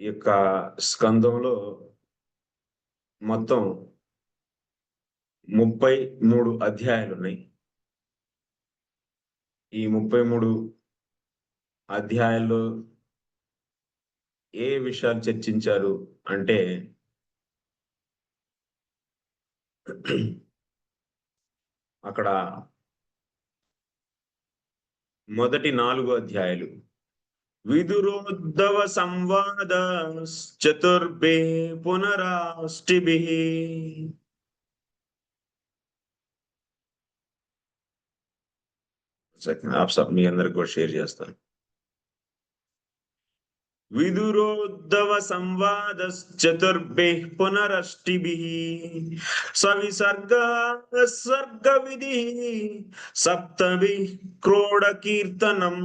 ఈ యొక్క స్కందంలో మొత్తం ముప్పై మూడు అధ్యాయాలు ఉన్నాయి. ఈ ముప్పై మూడు అధ్యాయాల్లో ఏ విషయాలు చర్చించారు అంటే అక్కడ మొదటి నాలుగు అధ్యాయాలు. విదురోద్ధవ సంవాద చతుర్భి పునరాష్టిభి మీ అందరికి కూడా షేర్ చేస్తాను విదురోద్ధవ సంవాద చతుర్భి పునరష్టిభి సవిసర్గ సర్గ విధి సప్తభి క్రోడ కీర్తనం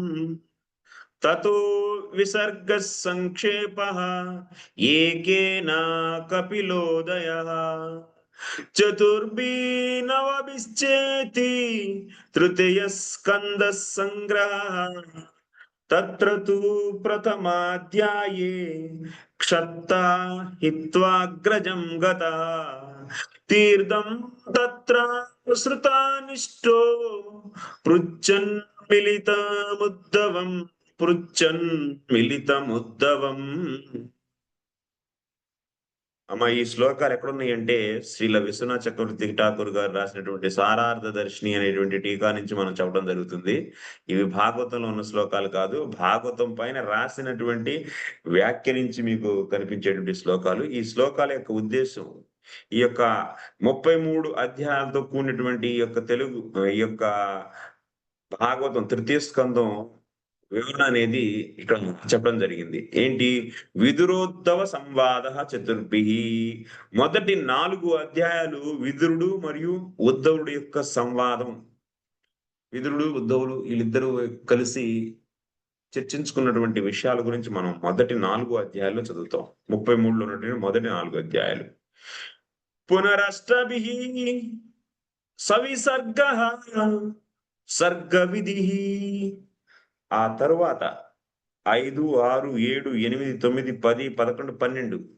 తతో విసర్గ సంక్షేప ఏకేన కపిలోదయ. చతుర్భి నవభిశ్చేతి తృతీయ స్కంద సంగ్రహ తత్ర తు ప్రథమాధ్యాయే క్షత్తా హిత్వాగ్రజం గత. తీర్థం తత్ర శృతానిష్టో పృచ్చన్ మిలితముద్దవం. అమ్మ ఈ శ్లోకాలు ఎక్కడున్నాయి అంటే శ్రీల విశ్వనాథ్ చక్రవర్తి ఠాకూర్ గారు రాసినటువంటి సారార్థ దర్శిని అనేటువంటి టీకా నుంచి మనం చెప్పడం జరుగుతుంది. ఇవి భాగవతంలో ఉన్న శ్లోకాలు కాదు భాగవతం పైన రాసినటువంటి వ్యాఖ్య నుంచి మీకు కనిపించేటువంటి శ్లోకాలు. ఈ శ్లోకాల యొక్క ఉద్దేశం ఈ యొక్క ముప్పై మూడు అధ్యాయాలతో కూడినటువంటి ఈ యొక్క తెలుగు ఈ యొక్క భాగవతం తృతీయ స్కందం వివరణ అనేది ఇక్కడ చెప్పడం జరిగింది. ఏంటి? విదురోద్ధవ సంవాద చతుర్భి. మొదటి నాలుగు అధ్యాయాలు విదురుడు మరియు ఉద్ధవుడు యొక్క సంవాదం. విదురుడు ఉద్ధవుడు వీళ్ళిద్దరూ కలిసి చర్చించుకున్నటువంటి విషయాల గురించి మనం మొదటి నాలుగు అధ్యాయాల్లో చదువుతాం. ముప్పై మూడులో ఉన్నటువంటి మొదటి నాలుగు అధ్యాయాలు. పునరష్టభి సవిసర్గ సర్గ విధి ఆ తరువాత ఐదు ఆరు ఏడు ఎనిమిది తొమ్మిది పది పదకొండు పన్నెండు.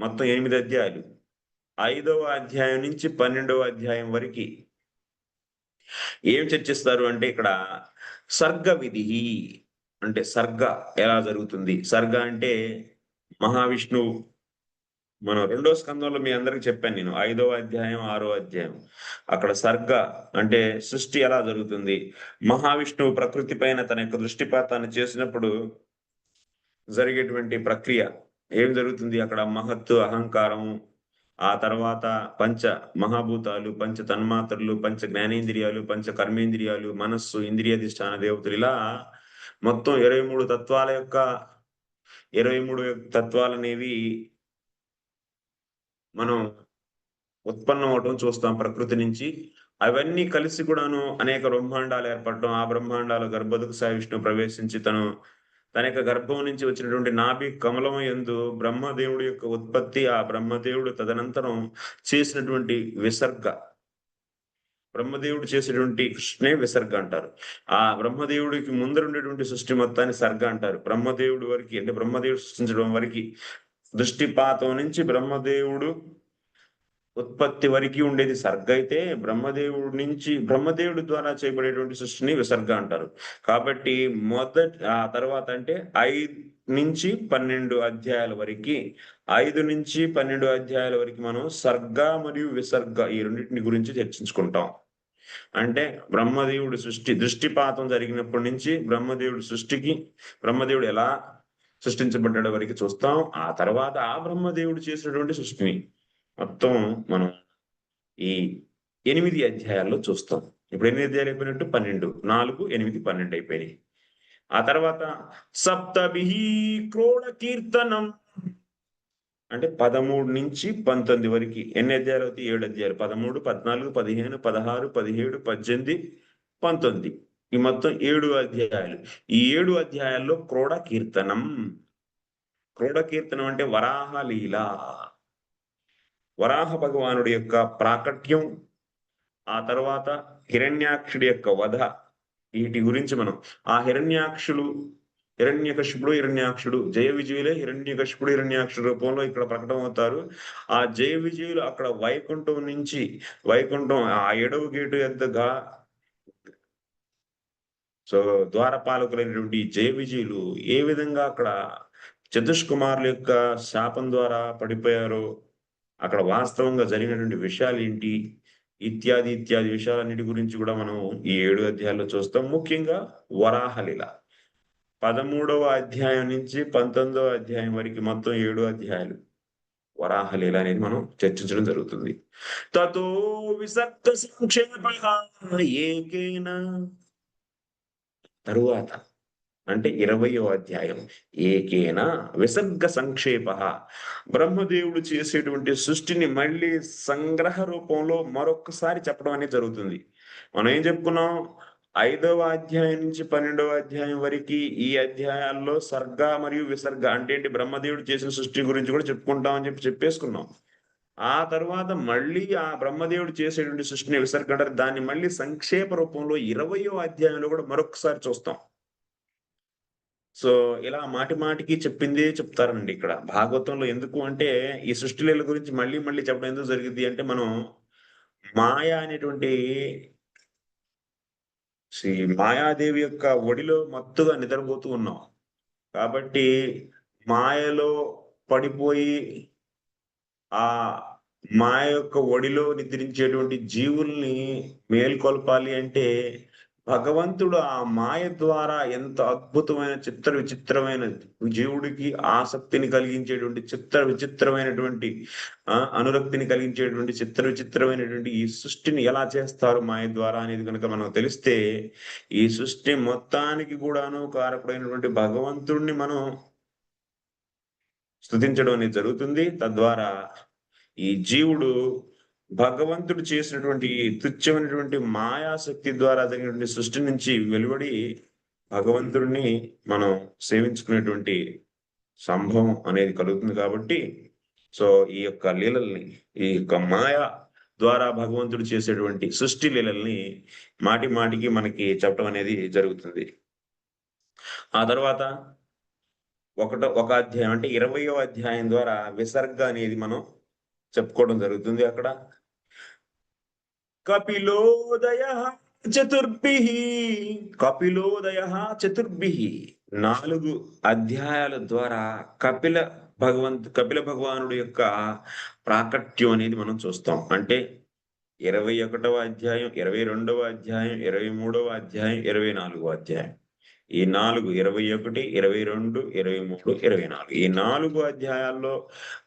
మొత్తం ఎనిమిది అధ్యాయాలు. ఐదవ అధ్యాయం నుంచి పన్నెండవ అధ్యాయం వరకు ఏం చర్చిస్తారు అంటే ఇక్కడ సర్గ విధి అంటే సర్గ ఎలా జరుగుతుంది? సర్గ అంటే మహావిష్ణువు మనం రెండో స్కందంలో మీ అందరికి చెప్పాను నేను ఐదవ అధ్యాయం ఆరో అధ్యాయం. అక్కడ సర్గ అంటే సృష్టి ఎలా జరుగుతుంది? మహావిష్ణువు ప్రకృతి పైన తన యొక్క దృష్టిపాతాన్ని చేసినప్పుడు జరిగేటువంటి ప్రక్రియ ఏం జరుగుతుంది? అక్కడ మహత్తు అహంకారం ఆ తర్వాత పంచ మహాభూతాలు పంచ తన్మాత్రలు పంచ జ్ఞానేంద్రియాలు పంచ కర్మేంద్రియాలు మనస్సు ఇంద్రియాధిష్టాన దేవతలు ఇలా మొత్తం ఇరవై మూడు తత్వాల యొక్క ఇరవై మూడు తత్వాలు అనేవి మనం ఉత్పన్నం అవటం చూస్తాం ప్రకృతి నుంచి. అవన్నీ కలిసి కూడాను అనేక బ్రహ్మాండాలు ఏర్పడటం. ఆ బ్రహ్మాండాల గర్భదుకు విష్ణు ప్రవేశించి తను తన యొక్క గర్భం నుంచి వచ్చినటువంటి నాభి కమలం ఎందు బ్రహ్మదేవుడి యొక్క ఉత్పత్తి ఆ బ్రహ్మదేవుడు తదనంతరం చేసినటువంటి విసర్గ. బ్రహ్మదేవుడు చేసేటువంటి కృష్ణే విసర్గ అంటారు. ఆ బ్రహ్మదేవుడికి ముందర ఉండేటువంటి సృష్టి మొత్తాన్ని సర్గ అంటారు. బ్రహ్మదేవుడి వరకు అంటే బ్రహ్మదేవుడు సృష్టించడం వరకు దృష్టిపాతం నుంచి బ్రహ్మదేవుడు ఉత్పత్తి వరకు ఉండేది సర్గ అయితే బ్రహ్మదేవుడి నుంచి బ్రహ్మదేవుడి ద్వారా చేయబడేటువంటి సృష్టిని విసర్గ అంటారు. కాబట్టి మొదటి ఆ తర్వాత అంటే ఐదు నుంచి పన్నెండు అధ్యాయాల వరకు ఐదు నుంచి పన్నెండు అధ్యాయాల వరకు మనం సర్గ మరియు విసర్గ ఈ రెండింటిని గురించి చర్చించుకుంటాం. అంటే బ్రహ్మదేవుడి సృష్టి దృష్టిపాతం జరిగినప్పటి నుంచి బ్రహ్మదేవుడి సృష్టికి బ్రహ్మదేవుడు ఎలా సృష్టించబడ్డ వరకు చూస్తాం. ఆ తర్వాత ఆ బ్రహ్మదేవుడు చేసినటువంటి సృష్టిని మొత్తం మనం ఈ ఎనిమిది అధ్యాయాల్లో చూస్తాం. ఇప్పుడు ఎన్ని అధ్యాయాలు అయిపోయినట్టు పన్నెండు నాలుగు ఎనిమిది పన్నెండు అయిపోయినాయి. ఆ తర్వాత సప్తభి క్రోడ కీర్తనం. అంటే పదమూడు నుంచి పంతొమ్మిది వరకు ఎన్ని అధ్యాయాలు అవుతాయి? ఏడు అధ్యాయాలు. పదమూడు పద్నాలుగు పదిహేను పదహారు పదిహేడు పద్దెనిమిది పంతొమ్మిది. ఈ మొత్తం ఏడు అధ్యాయాలు. ఈ ఏడు అధ్యాయాల్లో క్రోడ కీర్తనం. క్రోడ కీర్తనం అంటే వరాహ లీల. వరాహ భగవానుడి యొక్క ప్రాకట్యం. ఆ తర్వాత హిరణ్యాక్షుడి యొక్క వధ. వీటి గురించి మనం ఆ హిరణ్యాక్షులు హిరణ్యకశిపుడు హిరణ్యాక్షుడు జయ విజయులే హిరణ్యకశిపుడు హిరణ్యాక్షుడు రూపంలో ఇక్కడ ప్రకటన అవుతారు. ఆ జయ విజయులు అక్కడ వైకుంఠం నుంచి వైకుంఠం ఆ ఏడవ గేటు ఎద్దగా సో ద్వారపాలకులైనటువంటి ఈ జయ విజయులు ఏ విధంగా అక్కడ చతుష్కుమారుల యొక్క శాపం ద్వారా పడిపోయారో అక్కడ వాస్తవంగా జరిగినటువంటి విషయాలు ఏంటి ఇత్యాది ఇత్యాది విషయాలన్నిటి గురించి కూడా మనం ఈ ఏడు అధ్యాయాల్లో చూస్తాం. ముఖ్యంగా వరాహలీల. పదమూడవ అధ్యాయం నుంచి పంతొమ్మిదవ అధ్యాయం వరకు మొత్తం ఏడు అధ్యాయాలు వరాహలీల అనేది మనం చర్చించడం జరుగుతుంది. తతో విసర్గ సంక్షేప ఏకేన తరువాత అంటే ఇరవయో అధ్యాయం. ఏకేనా విసర్గ సంక్షేప. బ్రహ్మదేవుడు చేసేటువంటి సృష్టిని మళ్ళీ సంగ్రహ రూపంలో మరొకసారి చెప్పడం అనేది జరుగుతుంది. మనం ఏం చెప్పుకున్నాం? ఐదవ అధ్యాయం నుంచి పన్నెండవ అధ్యాయం వరకు ఈ అధ్యాయాల్లో సర్గ మరియు విసర్గ అంటే ఏంటి? బ్రహ్మదేవుడు చేసిన సృష్టి గురించి కూడా చెప్పుకుంటాం అని చెప్పి చెప్పేసుకున్నాం. ఆ తర్వాత మళ్ళీ ఆ బ్రహ్మదేవుడు చేసేటువంటి సృష్టిని విసర్గంటారు దాన్ని మళ్ళీ సంక్షేప రూపంలో ఇరవయో అధ్యాయంలో కూడా మరొకసారి చూస్తాం. సో ఇలా మాటి మాటికి చెప్పిందే చెప్తారండి ఇక్కడ. భాగవతంలో ఎందుకు అంటే ఈ సృష్టి లీల గురించి మళ్ళీ మళ్ళీ చెప్పడం ఎందుకు జరిగింది అంటే మనం మాయ అనేటువంటి శ్రీ మాయాదేవి యొక్క ఒడిలో మత్తుగా నిద్రపోతూ ఉన్నాం. కాబట్టి మాయలో పడిపోయి ఆ మా యొక్క ఒడిలో నిద్రించేటువంటి జీవుల్ని మేల్కొల్పాలి అంటే భగవంతుడు ఆ మాయ ద్వారా ఎంత అద్భుతమైన చిత్ర విచిత్రమైన జీవుడికి ఆసక్తిని కలిగించేటువంటి చిత్ర విచిత్రమైనటువంటి ఆ అనురక్తిని కలిగించేటువంటి చిత్ర విచిత్రమైనటువంటి ఈ సృష్టిని ఎలా చేస్తారు మాయ ద్వారా అనేది కనుక మనకు తెలిస్తే ఈ సృష్టి మొత్తానికి కూడాను కారకుడైనటువంటి భగవంతుడిని మనం స్థుతించడం అనేది జరుగుతుంది. తద్వారా ఈ జీవుడు భగవంతుడు చేసినటువంటి తుచ్చమైనటువంటి మాయాశక్తి ద్వారా జరిగినటువంటి సృష్టి నుంచి వెలువడి భగవంతుడిని మనం సేవించుకునేటువంటి సంభవం అనేది కలుగుతుంది కాబట్టి సో ఈ యొక్క లీలల్ని ఈ యొక్క మాయ ద్వారా భగవంతుడు చేసేటువంటి సృష్టి లీలల్ని మాటి మాటికి మనకి చెప్పడం అనేది జరుగుతుంది. ఆ తర్వాత ఒకటో ఒక అధ్యాయం అంటే ఇరవయో అధ్యాయం ద్వారా విసర్గ అనేది మనం చెప్పుకోవడం జరుగుతుంది అక్కడ. కపిలోదయ చతుర్భి కపిలోదయ చతుర్భి. నాలుగు అధ్యాయాల ద్వారా కపిల భగవంత్ కపిల భగవానుడు యొక్క ప్రాకట్యం అనేది మనం చూస్తాం. అంటే ఇరవై ఒకటవ అధ్యాయం ఇరవై రెండవ అధ్యాయం ఇరవై మూడవ అధ్యాయం ఇరవై నాలుగవ అధ్యాయం. ఈ నాలుగు ఇరవై ఒకటి ఇరవై రెండు ఇరవై మూడు ఇరవై నాలుగు. ఈ నాలుగు అధ్యాయాల్లో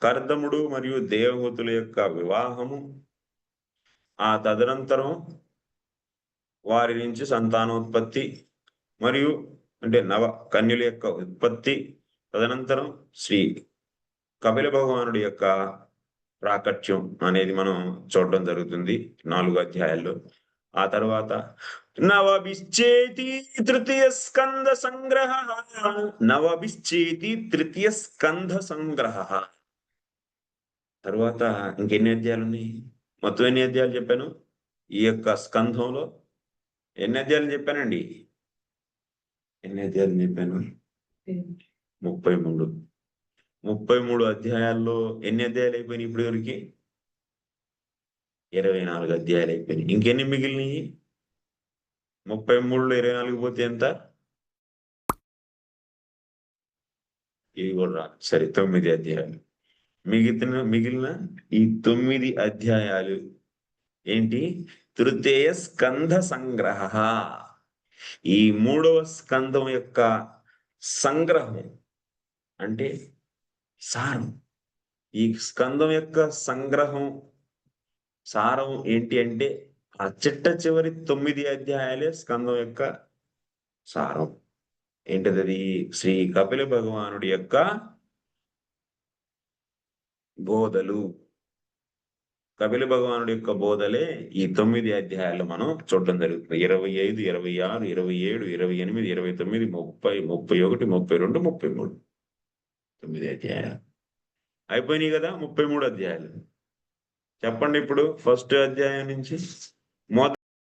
కర్దముడు మరియు దేవహూతుల యొక్క వివాహము ఆ తదనంతరం వారి నుంచి సంతానోత్పత్తి మరియు అంటే నవ కన్యుల యొక్క ఉత్పత్తి తదనంతరం శ్రీ కపిల భగవానుడి యొక్క ప్రాకట్యం అనేది మనం చూడడం జరుగుతుంది నాలుగు అధ్యాయాల్లో. ఆ తర్వాత నవభిశ్చేతి తృతీయ స్కంద సంగ్రహ. నవభిశ్చేతి తృతీయ స్కంధ సంగ్రహ. తర్వాత ఇంకెన్ని అధ్యాయాలు ఉన్నాయి మొత్తం ఎన్ని అధ్యాయాలు చెప్పాను? ఈ యొక్క స్కంధంలో ఎన్ని అధ్యాయాలు చెప్పానండి? ఎన్ని అధ్యాయాలు చెప్పాను? ముప్పై మూడు. ముప్పై మూడు అధ్యాయాల్లో ఎన్ని అధ్యాయాలు అయిపోయినాయి ఇప్పుడు వరకు ఇరవై నాలుగు అధ్యాయాలు అయిపోయినాయి. ఇంకెన్ని మిగిలినాయి? ముప్పై మూడులో ఇరవై నాలుగు పోతే ఎంత? ఇవి కూడా సరే తొమ్మిది అధ్యాయాలు. మిగిలిన మిగిలిన ఈ తొమ్మిది అధ్యాయాలు ఏంటి? తృతీయ స్కంధ సంగ్రహ. ఈ మూడవ స్కంధం యొక్క సంగ్రహం అంటే సారం. ఈ స్కందం యొక్క సంగ్రహం సారం ఏంటి అంటే ఆ చిట్ట చివరి తొమ్మిది అధ్యాయాలే స్కందం యొక్క సారం. ఏంటిది అది? శ్రీ కపిల భగవానుడి యొక్క బోధలు. కపిల భగవానుడి యొక్క బోధలే ఈ తొమ్మిది అధ్యాయాలు మనం చూడడం జరుగుతుంది. ఇరవై ఐదు ఇరవై ఆరు ఇరవై ఏడు ఇరవై ఎనిమిది ఇరవై తొమ్మిది ముప్పై ముప్పై ఒకటి ముప్పై రెండు ముప్పై మూడు. తొమ్మిది అధ్యాయాలు. అయిపోయినాయి కదా ముప్పై మూడు అధ్యాయాలు. చెప్పండి ఇప్పుడు ఫస్ట్ అధ్యాయం నుంచి. మొదటి